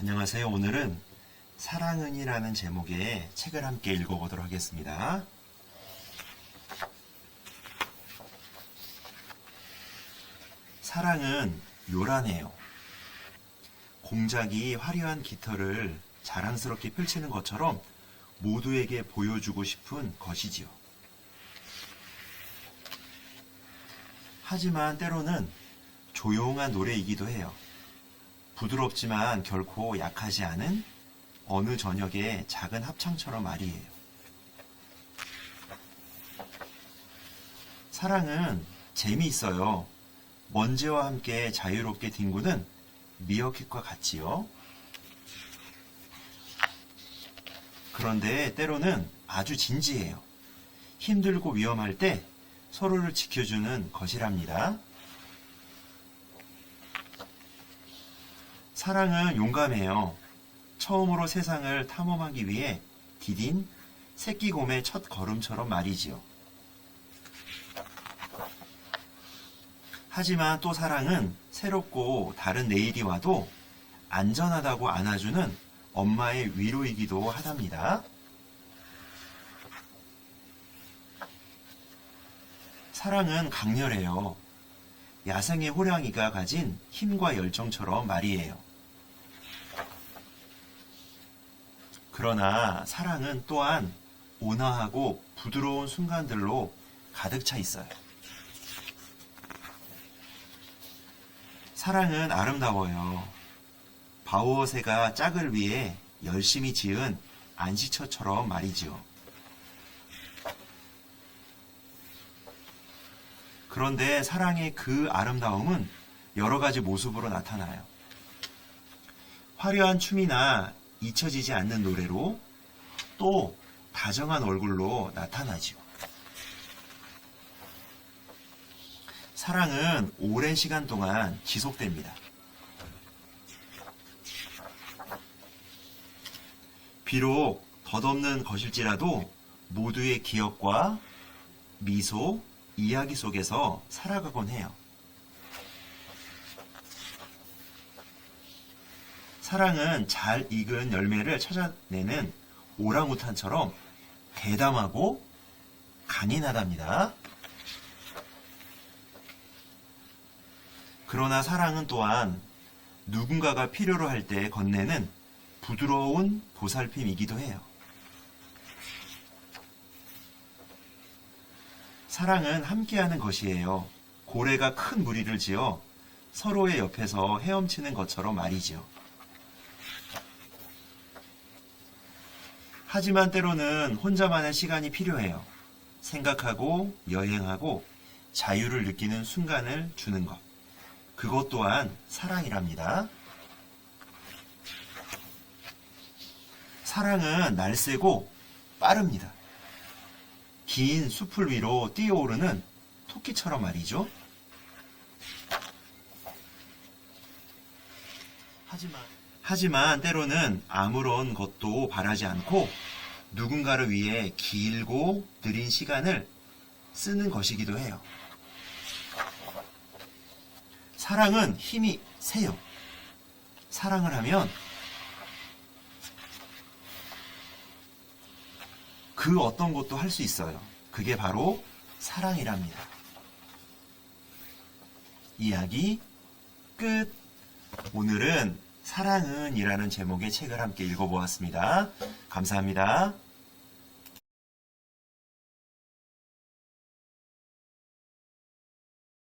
안녕하세요. 오늘은 사랑은이라는 제목의 책을 함께 읽어보도록 하겠습니다. 사랑은 요란해요. 공작이 화려한 깃털을 자랑스럽게 펼치는 것처럼 모두에게 보여주고 싶은 것이지요. 하지만 때로는 조용한 노래이기도 해요. 부드럽지만 결코 약하지 않은 어느 저녁의 작은 합창처럼 말이에요. 사랑은 재미있어요. 먼지와 함께 자유롭게 뒹구는 미어캣과 같지요. 그런데 때로는 아주 진지해요. 힘들고 위험할 때 서로를 지켜주는 것이랍니다. 사랑은 용감해요. 처음으로 세상을 탐험하기 위해 디딘 새끼곰의 첫 걸음처럼 말이지요. 하지만 또 사랑은 새롭고 다른 내일이 와도 안전하다고 안아주는 엄마의 위로이기도 하답니다. 사랑은 강렬해요. 야생의 호랑이가 가진 힘과 열정처럼 말이에요. 그러나 사랑은 또한 온화하고 부드러운 순간들로 가득 차 있어요. 사랑은 아름다워요. 바오어새가 짝을 위해 열심히 지은 안시처처럼 말이지요. 그런데 사랑의 그 아름다움은 여러 가지 모습으로 나타나요. 화려한 춤이나 잊혀지지 않는 노래로 또 다정한 얼굴로 나타나지요. 사랑은 오랜 시간 동안 지속됩니다. 비록 덧없는 것일지라도 모두의 기억과 미소, 이야기 속에서 살아가곤 해요. 사랑은 잘 익은 열매를 찾아내는 오랑우탄처럼 대담하고 강인하답니다. 그러나 사랑은 또한 누군가가 필요로 할 때 건네는 부드러운 보살핌이기도 해요. 사랑은 함께하는 것이에요. 고래가 큰 무리를 지어 서로의 옆에서 헤엄치는 것처럼 말이지요. 하지만 때로는 혼자만의 시간이 필요해요. 생각하고 여행하고 자유를 느끼는 순간을 주는 것. 그것 또한 사랑이랍니다. 사랑은 날쌔고 빠릅니다. 긴 숲을 위로 뛰어오르는 토끼처럼 말이죠. 하지만, 하지만 때로는 아무런 것도 바라지 않고 누군가를 위해 길고 느린 시간을 쓰는 것이기도 해요. 사랑은 힘이 세요. 사랑을 하면 그 어떤 것도 할 수 있어요. 그게 바로 사랑이랍니다. 이야기 끝. 오늘은 사랑은 이라는 제목의 책을 함께 읽어보았습니다. 감사합니다.